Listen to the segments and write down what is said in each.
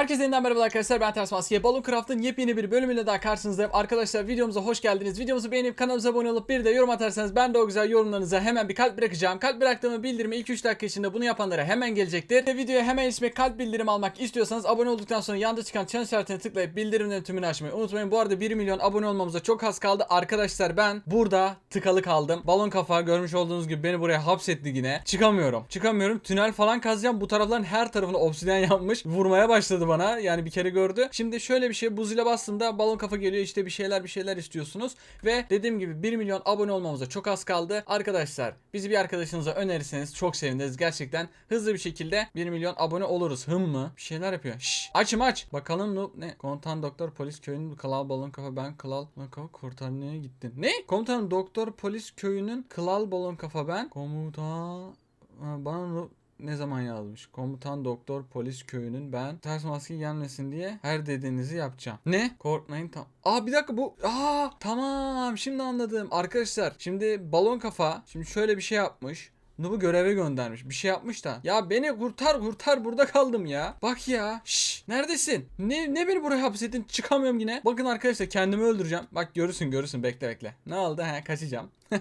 Herkese yeniden merhaba arkadaşlar ben Ters Maske. Balloon Craft'ın yepyeni bir bölümüyle daha karşınızdayım. Arkadaşlar videomuza hoş geldiniz. Videomuzu beğenip kanalımıza abone olup bir de yorum atarsanız ben de o güzel yorumlarınıza hemen bir kalp bırakacağım. Kalp bıraktığımı bildirimi 2-3 dakika içinde bunu yapanlara hemen gelecektir. Ve videoya hemen ismi kalp bildirim almak istiyorsanız abone olduktan sonra yanda çıkan çan işaretine tıklayıp bildirimlerin tümünü açmayı unutmayın. Bu arada 1 milyon abone olmamıza çok az kaldı. Arkadaşlar ben burada tıkalı kaldım. Balon kafa görmüş olduğunuz gibi beni buraya hapsetti yine. Çıkamıyorum. Çıkamıyorum. Tünel falan kazacağım. Bu tarafların her tarafını obsidyen yapmış. Vurmaya başladı bana. Yani bir kere gördü. Şimdi şöyle bir şey. Bu zile bastığımda balon kafa geliyor. işte bir şeyler bir şeyler istiyorsunuz. Ve dediğim gibi 1 milyon abone olmamıza çok az kaldı. Arkadaşlar bizi bir arkadaşınıza önerirseniz çok seviniriz. Gerçekten hızlı bir şekilde 1 milyon abone oluruz. Hım mı? Bir şeyler yapıyor. Şşş. Açım aç. Bakalım bu ne? Komutan doktor polis köyünün Klal balon kafa ben Klal balon kafa kurtarmaya gittim. Ne? Komutan doktor polis köyünün Klal balon kafa ben. Komutan bana ne zaman yazmış? Komutan doktor polis köyünün ben ters maske gelmesin diye her dediğinizi yapacağım. Ne? Korkmayın tam. Aa bir dakika bu. Aa tamam şimdi anladım. Arkadaşlar şimdi balon kafa şimdi şöyle bir şey yapmış. Nub'u göreve göndermiş. Bir şey yapmış da. Ya beni kurtar kurtar burada kaldım ya. Bak ya. Şşş neredesin? Ne ne beni buraya hapsettin? Çıkamıyorum yine. Bakın arkadaşlar kendimi öldüreceğim. Bak görürsün görürsün bekle bekle. Ne oldu? He kaçacağım.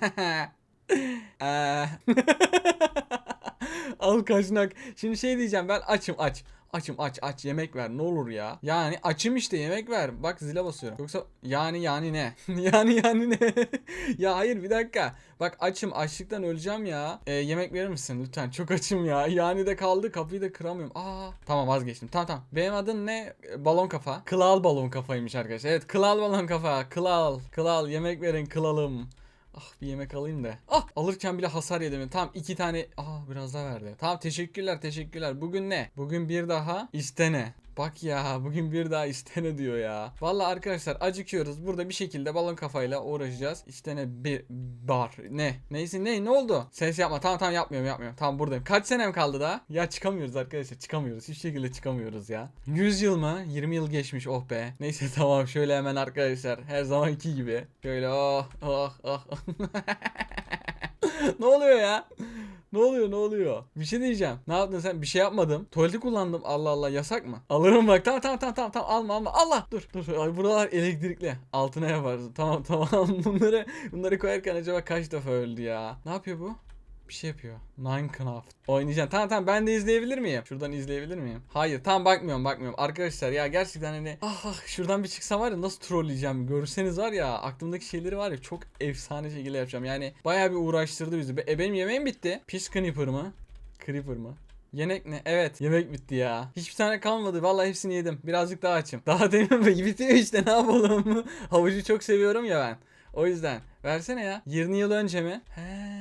Al kaçnak. Şimdi şey diyeceğim ben açım aç. Açım aç aç yemek ver ne olur ya. Yani açım işte yemek ver. Bak zile basıyorum. Yoksa yani yani ne? yani yani ne? ya hayır bir dakika. Bak açım açlıktan öleceğim ya. Ee, yemek verir misin lütfen? Çok açım ya. Yani de kaldı kapıyı da kıramıyorum. Aa tamam vazgeçtim. Tamam tamam. Benim adım ne? Ee, Balon kafa. Klal balon kafaymış arkadaşlar. Evet klal balon kafa. Klal. Klal yemek verin kılalım. Ah bir yemek alayım da. Ah alırken bile hasar yedim. Tamam iki tane. Ah biraz daha verdi. Tamam teşekkürler teşekkürler. Bugün ne? Bugün bir daha istene. Bak ya bugün bir daha istene diyor ya. Vallahi arkadaşlar acıkıyoruz. Burada bir şekilde balon kafayla uğraşacağız. İstene bir bar. Ne? Neyse ne? Ne oldu? Ses yapma. Tamam tamam yapmıyorum yapmıyorum. Tamam buradayım. Kaç senem kaldı daha? Ya çıkamıyoruz arkadaşlar. Çıkamıyoruz. Hiçbir şekilde çıkamıyoruz ya. 100 yıl mı? 20 yıl geçmiş. Oh be. Neyse tamam şöyle hemen arkadaşlar. Her zamanki gibi. Şöyle oh oh oh. ne oluyor ya? Ne oluyor ne oluyor? Bir şey diyeceğim. Ne yaptın sen? Bir şey yapmadım. Tuvaleti kullandım. Allah Allah yasak mı? Alırım bak. Tamam tamam tamam tamam tamam alma alma. Allah dur dur. Ay, buralar elektrikli. Altına yaparsın. Tamam tamam. Bunları bunları koyarken acaba kaç defa öldü ya? Ne yapıyor bu? Bir şey yapıyor. Minecraft. Oynayacağım. Tamam tamam ben de izleyebilir miyim? Şuradan izleyebilir miyim? Hayır tamam bakmıyorum bakmıyorum. Arkadaşlar ya gerçekten hani ah, ah şuradan bir çıksam var ya nasıl trolleyeceğim. Görseniz var ya aklımdaki şeyleri var ya çok efsane şekilde yapacağım. Yani bayağı bir uğraştırdı bizi. E benim yemeğim bitti. Pis Creeper mı? Creeper mı? Yemek ne? Evet yemek bitti ya. Hiçbir tane kalmadı. Vallahi hepsini yedim. Birazcık daha açım. Daha demin bitiyor işte ne yapalım. Havucu çok seviyorum ya ben. O yüzden. Versene ya. 20 yıl önce mi? He.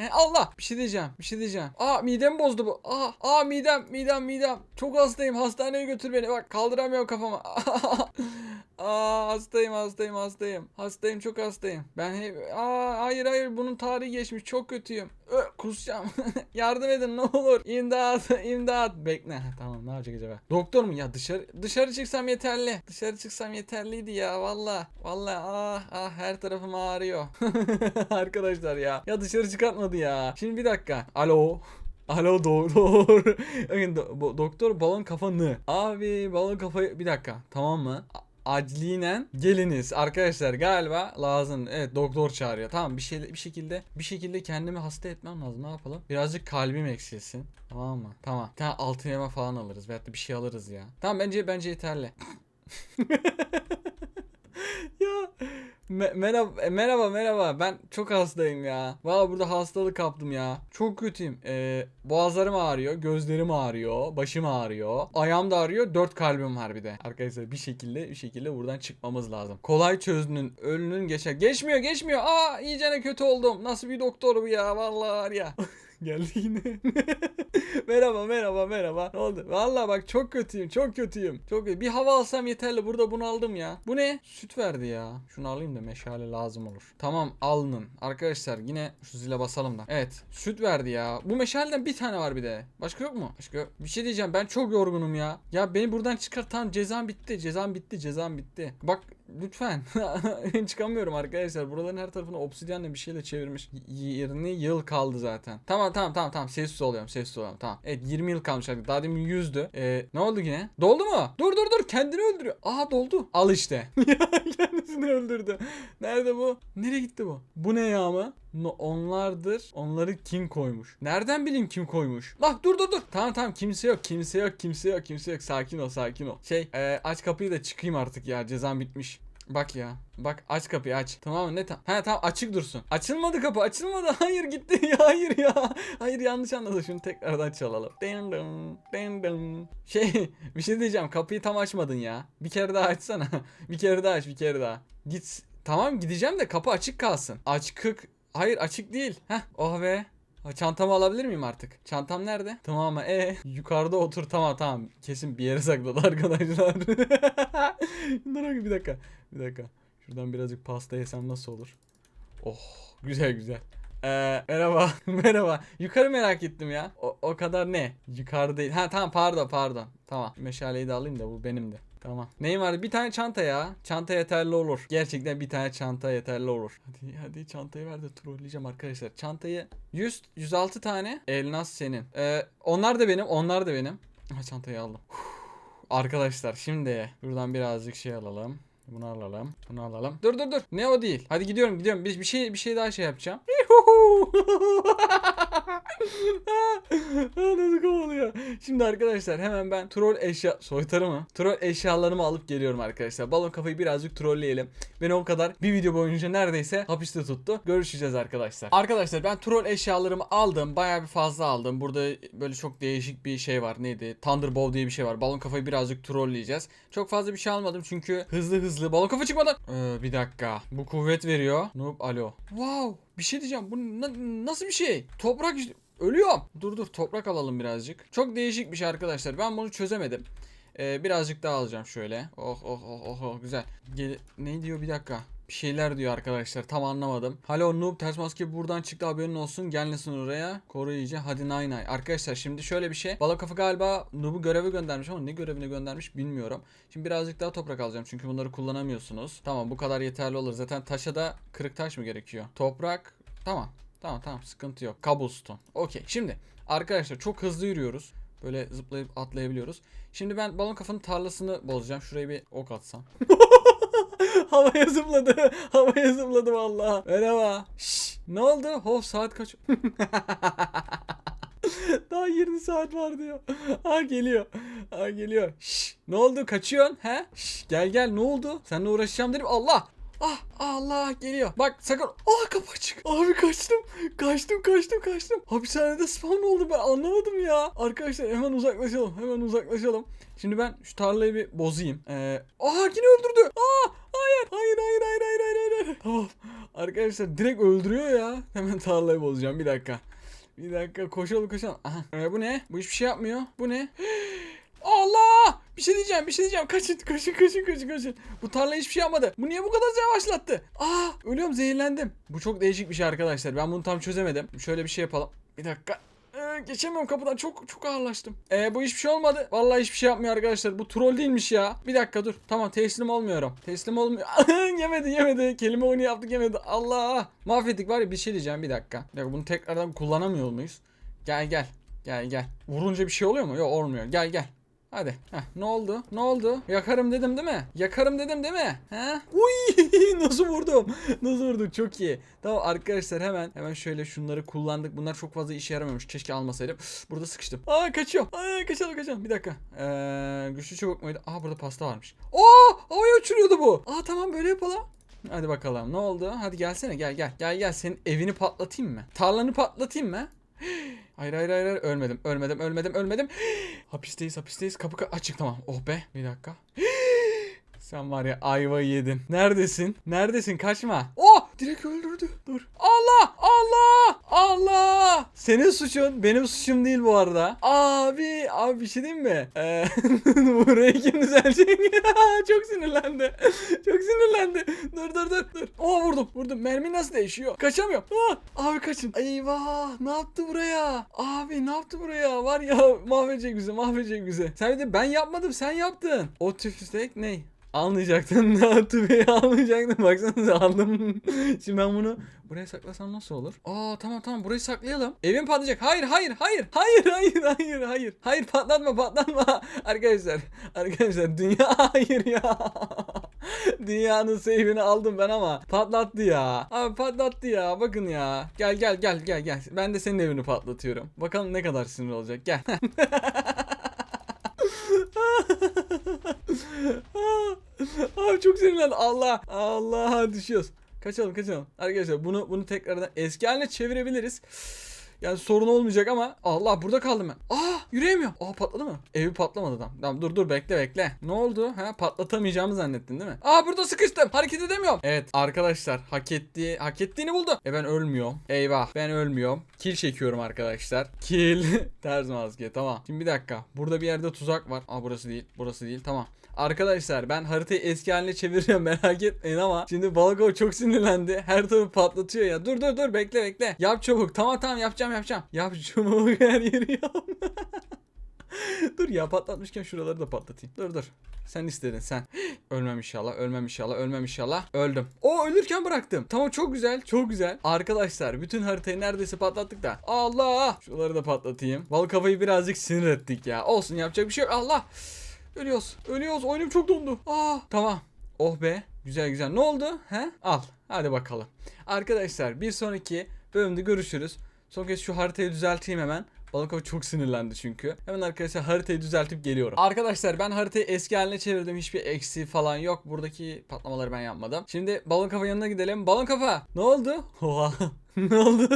He Allah bir şey diyeceğim bir şey diyeceğim. Aa midem bozdu bu. Aa, aa midem midem midem. Çok hastayım hastaneye götür beni. Bak kaldıramıyorum kafamı. aa hastayım hastayım hastayım. Hastayım çok hastayım. Ben hep aa hayır hayır bunun tarihi geçmiş çok kötüyüm. Ö, kusacağım. Yardım edin ne olur. İmdat imdat. Bekle. Tamam ne yapacak acaba? Doktor mu? Ya dışarı dışarı çıksam yeterli. Dışarı çıksam yeterliydi ya valla. Valla ah ah her tarafım ağrıyor. Arkadaşlar ya. Ya dışarı çıkartmadı ya. Şimdi bir dakika. Alo. Alo doktor. Doktor balon kafanı. Abi balon kafayı bir dakika tamam mı? A- Aclilen geliniz arkadaşlar galiba lazım. Evet doktor çağırıyor. Tamam bir şey bir şekilde bir şekilde kendimi hasta etmem lazım. Ne yapalım? Birazcık kalbim eksilsin. Tamam mı? Tamam. Bir tane altın elma falan alırız veyahut da bir şey alırız ya. Tamam bence bence yeterli. ya Me- merhaba e, merhaba merhaba ben çok hastayım ya. Valla burada hastalık kaptım ya. Çok kötüyüm. Ee, boğazlarım ağrıyor, gözlerim ağrıyor, başım ağrıyor, ayağım da ağrıyor, dört kalbim var bir de. Arkadaşlar bir şekilde bir şekilde buradan çıkmamız lazım. Kolay çözünün, ölünün geçer. Geçmiyor geçmiyor. Aa iyicene kötü oldum. Nasıl bir doktor bu ya vallahi var ya. Geldi yine. merhaba merhaba merhaba. Ne oldu? Vallahi bak çok kötüyüm çok kötüyüm. Çok kötü. Bir hava alsam yeterli. Burada bunu aldım ya. Bu ne? Süt verdi ya. Şunu alayım da meşale lazım olur. Tamam alnın. Arkadaşlar yine şu zile basalım da. Evet süt verdi ya. Bu meşaleden bir tane var bir de. Başka yok mu? Başka yok. Bir şey diyeceğim ben çok yorgunum ya. Ya beni buradan çıkar. Tamam cezam bitti. Cezam bitti. Cezam bitti. Bak lütfen. Çıkamıyorum arkadaşlar. Buraların her tarafını obsidyenle bir şeyle çevirmiş. Y- 20 yıl kaldı zaten. Tamam tamam tamam tamam. Sessiz oluyorum sessiz oluyorum. Tamam. Evet 20 yıl kalmış artık. Daha demin 100'dü. Ee, ne oldu yine? Doldu mu? Dur dur dur. Kendini öldürüyor. Aha doldu. Al işte. Kendisini öldürdü. Nerede bu? Nereye gitti bu? Bu ne ya mı? Onlardır. Onları kim koymuş? Nereden bileyim kim koymuş? Bak dur dur dur. Tamam tamam kimse yok kimse yok kimse yok kimse yok. Sakin ol sakin ol. Şey e, aç kapıyı da çıkayım artık ya cezam bitmiş. Bak ya. Bak aç kapıyı aç. Tamam? Ne tam? Ha tamam açık dursun. Açılmadı kapı açılmadı. Hayır gitti. Ya, hayır ya. Hayır yanlış anladı. Şunu tekrardan çalalım. Dın dın. Şey bir şey diyeceğim. Kapıyı tam açmadın ya. Bir kere daha açsana. bir kere daha aç bir kere daha. Git. Tamam gideceğim de kapı açık kalsın. Açık. Hayır açık değil. Heh oh be. Çantamı alabilir miyim artık? Çantam nerede? Tamam ama e yukarıda otur tamam tamam. Kesin bir yere sakladı arkadaşlar. Dur bir dakika. Bir dakika. Şuradan birazcık pasta yesem nasıl olur? Oh güzel güzel. Ee, merhaba merhaba. Yukarı merak ettim ya. O, o kadar ne? Yukarı değil. Ha tamam pardon pardon. Tamam meşaleyi de alayım da bu benim de. Tamam. Neyim var? Bir tane çanta ya. Çanta yeterli olur. Gerçekten bir tane çanta yeterli olur. Hadi hadi çantayı ver de trolleyeceğim arkadaşlar. Çantayı 100 106 tane elmas senin. Ee, onlar da benim. Onlar da benim. Ha, çantayı aldım. Arkadaşlar şimdi buradan birazcık şey alalım. Bunu alalım. Bunu alalım. Dur dur dur. Ne o değil. Hadi gidiyorum gidiyorum. Bir, bir şey bir şey daha şey yapacağım. Nasıl kovalıyor? Şimdi arkadaşlar hemen ben troll eşya soytarı mı? Troll eşyalarımı alıp geliyorum arkadaşlar. Balon kafayı birazcık trolleyelim. Beni o kadar bir video boyunca neredeyse hapiste tuttu. Görüşeceğiz arkadaşlar. Arkadaşlar ben troll eşyalarımı aldım. Bayağı bir fazla aldım. Burada böyle çok değişik bir şey var. Neydi? Thunderbolt diye bir şey var. Balon kafayı birazcık trolleyeceğiz. Çok fazla bir şey almadım çünkü hızlı hızlı balon kafa çıkmadan. Ee, bir dakika. Bu kuvvet veriyor. Noob alo. Wow. Bir şey diyeceğim. Bu na- nasıl bir şey? Toprak. Ölüyorum. Dur dur toprak alalım birazcık. Çok değişik bir şey arkadaşlar. Ben bunu çözemedim. Ee, birazcık daha alacağım şöyle. Oh oh oh oh, oh güzel. Gel ne diyor bir dakika. Bir şeyler diyor arkadaşlar tam anlamadım. Halo noob ters maske buradan çıktı haberin olsun. Gelmesin oraya. Koruyucu hadi nay nay. Arkadaşlar şimdi şöyle bir şey. Bala kafa galiba noob'u göreve göndermiş ama ne görevine göndermiş bilmiyorum. Şimdi birazcık daha toprak alacağım çünkü bunları kullanamıyorsunuz. Tamam bu kadar yeterli olur. Zaten taşa da kırık taş mı gerekiyor? Toprak. Tamam. Tamam tamam sıkıntı yok. Cobblestone. Okey. Şimdi arkadaşlar çok hızlı yürüyoruz. Böyle zıplayıp atlayabiliyoruz. Şimdi ben balon kafanın tarlasını bozacağım. Şuraya bir ok atsam. Havaya zıpladı. Havaya zıpladı vallahi. Merhaba. Şşş, ne oldu? Hov saat kaç? Daha 20 saat var diyor. Ha geliyor. Ha geliyor. Şşş, ne oldu? Kaçıyorsun? He? Şşş, gel gel ne oldu? Seninle uğraşacağım dedim. Allah. Ah Allah geliyor. Bak sakın. Ah kapı açık. Abi kaçtım. Kaçtım kaçtım kaçtım. Hapishanede spawn oldu ben anlamadım ya. Arkadaşlar hemen uzaklaşalım. Hemen uzaklaşalım. Şimdi ben şu tarlayı bir bozayım. Ee, aha yine öldürdü. Aa hayır hayır hayır hayır hayır hayır hayır. Tamam. Arkadaşlar direkt öldürüyor ya. Hemen tarlayı bozacağım bir dakika. Bir dakika koşalım koşalım. Aha. Ee, bu ne? Bu hiçbir şey yapmıyor. Bu ne? Allah! Bir şey diyeceğim, bir şey diyeceğim. Kaçın, kaçın, kaçın, kaçın, kaçın. Bu tarla hiçbir şey yapmadı. Bu niye bu kadar yavaşlattı? Aa, ölüyorum, zehirlendim. Bu çok değişik bir şey arkadaşlar. Ben bunu tam çözemedim. Şöyle bir şey yapalım. Bir dakika. Ee, geçemiyorum kapıdan. Çok çok ağırlaştım. Ee, bu hiçbir şey olmadı. Vallahi hiçbir şey yapmıyor arkadaşlar. Bu troll değilmiş ya. Bir dakika dur. Tamam teslim olmuyorum. Teslim olmuyor. yemedi yemedi. Kelime oyunu yaptık yemedi. Allah. Mahvettik var ya bir şey diyeceğim bir dakika. Bir dakika bunu tekrardan kullanamıyor muyuz? Gel gel. Gel gel. Vurunca bir şey oluyor mu? Yok olmuyor. Gel gel. Hadi. Heh, ne oldu? Ne oldu? Yakarım dedim değil mi? Yakarım dedim değil mi? He? Uy! Nasıl vurdum? Nasıl vurdum? Çok iyi. Tamam arkadaşlar hemen hemen şöyle şunları kullandık. Bunlar çok fazla işe yaramamış. Keşke almasaydım. Burada sıkıştım. Aa kaçıyorum. Aa kaçalım kaçalım. Bir dakika. Ee, güçlü çubuk muydu? Aa burada pasta varmış. Oo! Havaya uçuruyordu bu. Aa tamam böyle yapalım. Hadi bakalım ne oldu? Hadi gelsene gel gel. Gel gel senin evini patlatayım mı? Tarlanı patlatayım mı? Hayır hayır hayır ölmedim ölmedim ölmedim ölmedim. hapisteyiz hapisteyiz kapı ka- açık tamam. Oh be bir dakika. Sen var ya ayvayı yedin. Neredesin? Neredesin? Kaçma. Oh! Direkt öldürdü. Dur. Allah! Allah! Allah! Senin suçun benim suçum değil bu arada. Abi, abi bir şey diyeyim mi? Ee, burayı kim düzelecek? Çok sinirlendi. Çok sinirlendi. Dur dur dur dur. Oh vurdum vurdum. Mermi nasıl değişiyor? Kaçamıyorum. Ah, abi kaçın. Eyvah! Ne yaptı buraya? Abi ne yaptı buraya? Var ya mahvedecek bizi mahvedecek bizi. Sen bir de ben yapmadım sen yaptın. O tüfek ne? Almayacaktım. Natube'yi almayacaktım. Baksanıza aldım. Şimdi ben bunu buraya saklasam nasıl olur? Aa tamam tamam burayı saklayalım. Evim patlayacak. Hayır hayır hayır. Hayır hayır hayır hayır. Hayır patlatma patlatma. Arkadaşlar arkadaşlar dünya hayır ya. Dünyanın save'ini aldım ben ama patlattı ya. Abi patlattı ya. Bakın ya. Gel gel gel gel gel. Ben de senin evini patlatıyorum. Bakalım ne kadar sinir olacak. Gel. Çok sinirlendim. Allah. Allah düşüyoruz. Kaçalım kaçalım. Arkadaşlar bunu bunu tekrardan eski haline çevirebiliriz. Yani sorun olmayacak ama Allah burada kaldım ben. Aa yürüyemiyorum. Aa patladı mı? Evi patlamadı adam. Tamam dur dur bekle bekle. Ne oldu? Ha patlatamayacağımı zannettin değil mi? Aa burada sıkıştım. Hareket edemiyorum. Evet arkadaşlar hak ettiği hak ettiğini buldu. E ben ölmüyorum. Eyvah ben ölmüyorum. Kill çekiyorum arkadaşlar. Kill. Ters maske tamam. Şimdi bir dakika. Burada bir yerde tuzak var. Aa burası değil. Burası değil. Tamam. Arkadaşlar ben haritayı eski haline çeviriyorum merak etmeyin ama şimdi Balgo çok sinirlendi. Her tarafı patlatıyor ya. Dur dur dur bekle bekle. Yap çabuk. Tamam tamam yapacağım yapacağım. Yap çabuk her yeri dur ya patlatmışken şuraları da patlatayım. Dur dur. Sen istedin sen. Ölmem inşallah, ölmem inşallah, ölmem inşallah. Öldüm. O ölürken bıraktım. Tamam çok güzel, çok güzel. Arkadaşlar bütün haritayı neredeyse patlattık da. Allah! Şuraları da patlatayım. Bal kafayı birazcık sinir ettik ya. Olsun yapacak bir şey yok. Allah! Ölüyoruz. Ölüyoruz. Oyunum çok dondu. Aa, tamam. Oh be. Güzel güzel. Ne oldu? He? Al. Hadi bakalım. Arkadaşlar bir sonraki bölümde görüşürüz. Son kez şu haritayı düzelteyim hemen. Balıkov çok sinirlendi çünkü. Hemen arkadaşlar haritayı düzeltip geliyorum. Arkadaşlar ben haritayı eski haline çevirdim. Hiçbir eksi falan yok. Buradaki patlamaları ben yapmadım. Şimdi kafa yanına gidelim. Balon kafa ne oldu? Oha. ne oldu?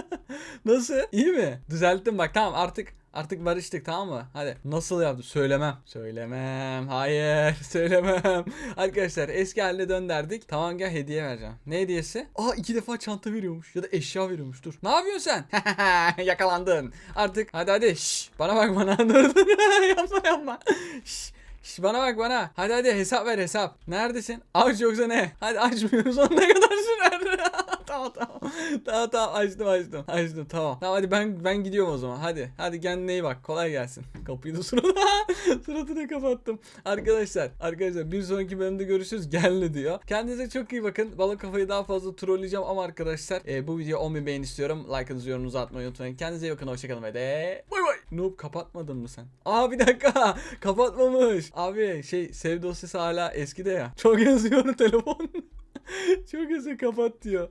Nasıl? İyi mi? Düzelttim bak tamam artık Artık barıştık tamam mı? Hadi. Nasıl yaptım? Söylemem. Söylemem. Hayır. Söylemem. Arkadaşlar eski haline dönderdik. Tamam gel hediye vereceğim. Ne hediyesi? Aa iki defa çanta veriyormuş. Ya da eşya veriyormuş. Dur. Ne yapıyorsun sen? Yakalandın. Artık hadi hadi. Şş, bana bak bana. Dur yapma yapma. Şş. Şş, bana bak bana. Hadi hadi hesap ver hesap. Neredesin? Aç yoksa ne? Hadi açmıyoruz. On ne kadar sürer? Tamam tamam. Tamam tamam açtım açtım. Açtım tamam. Tamam hadi ben ben gidiyorum o zaman. Hadi. Hadi kendine iyi bak. Kolay gelsin. Kapıyı da suratına suratına kapattım. Arkadaşlar arkadaşlar bir sonraki bölümde görüşürüz. Geldi diyor. Kendinize çok iyi bakın. Balon kafayı daha fazla trolleyeceğim ama arkadaşlar e, bu video 10.000 beğeni istiyorum. Like'ınızı yorumunuzu atmayı unutmayın. Kendinize iyi bakın. Hoşçakalın ve de bay bay. Noob kapatmadın mı sen? Aa bir dakika. Kapatmamış. Abi şey sev dosyası hala eskide ya. Çok yazıyor telefon. Çok yazıyor kapat diyor.